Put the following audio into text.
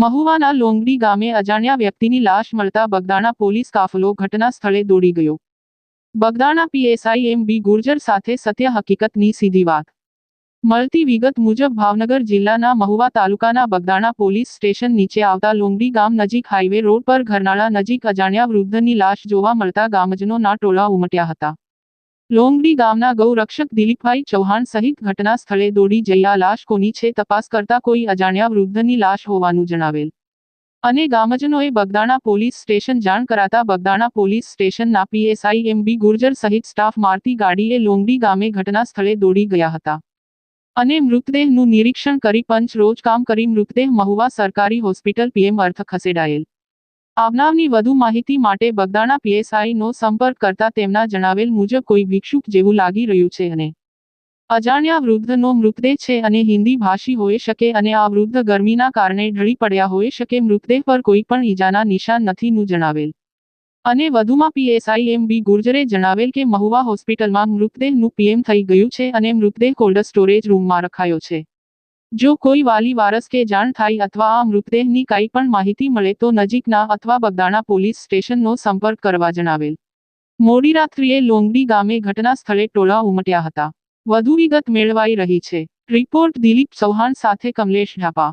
મહુવાના લોંગડી ગામે અજાણ્યા વ્યક્તિની લાશ મળતા બગદાણા પોલીસ કાફલો ઘટના સ્થળે દોડી ગયો. Bagdana P S I M B Gurjar સાથે સત્ય હકીકતની સીધી વાત. મળતી વિગત મુજબ ભાવનગર જિલ્લાના મહુવા તાલુકાના બગદાણા પોલીસ સ્ટેશન નીચે આવતા લોંગડી ગામ નજીક હાઈવે રોડ પર ઘરનાળા નજીક અજાણ્યા વૃદ્ધની લાશ જોવા મળતા ગામજનોના ટોળા ઉમટ્યા હતા. લોંગડી ગામના ગૌરક્ષક દિલીપભાઈ ચૌહાણ સહિત ઘટના સ્થળે દોડી જઈ આ લાશ કોની છે તપાસ કરતા કોઈ અજાણ્યા વૃદ્ધની લાશ હોવાનું જણાવેલ. અને ગામજનોએ બગદાણા પોલીસ સ્ટેશન જાણ કરાતા બગદાણા પોલીસ સ્ટેશનના P S I M B Gurjar સહિત સ્ટાફ મારતી ગાડીએ લોંગડી ગામે ઘટના સ્થળે દોડી ગયા હતા. અને મૃતદેહનું નિરીક્ષણ કરી પંચ રોજ કામ કરી મૃતદેહ મહુવા સરકારી હોસ્પિટલ પીએમ અર્થ ખસેડાયેલ. આવનારની વધુ માહિતી માટે બગદાણા પીએસઆઈ નો સંપર્ક કરતા તેમના જણાવેલ મુજબ કોઈ ભિક્ષુક જેવું લાગી રહ્યું છે અને અજાણ્યા વૃદ્ધનો મૃતદેહ છે અને હિન્દી ભાષી હોઈ શકે અને આ વૃદ્ધ ગરમીના કારણે ઢળી પડ્યા હોઈ શકે. મૃતદેહ પર કોઈ પણ ઈજાના નિશાન નથી નું જણાવેલ. અને વધુમાં પીએસઆઈ એમ બી ગુર્જરે જણાવેલ કે મહુવા હોસ્પિટલમાં મૃતદેહનું પીએમ થઈ ગયું છે અને મૃતદેહ કોલ્ડ સ્ટોરેજ રૂમમાં રખાયો છે. જો કોઈ વાલી વારસ કે જાણ થાય અથવા આ મૃતદેહની કાંઈ પણ માહિતી મળે તો નજીકના અથવા બગદાણા પોલીસ સ્ટેશનનો સંપર્ક કરવા જણાવેલ. મોડી રાત્રિએ લોંગડી ગામે ઘટના સ્થળે ટોળા ઉમટ્યા હતા. વધુ વિગત મેળવાઈ રહી છે. રિપોર્ટ દિલીપ ચૌહાણ સાથે કમલેશ ઢાપા.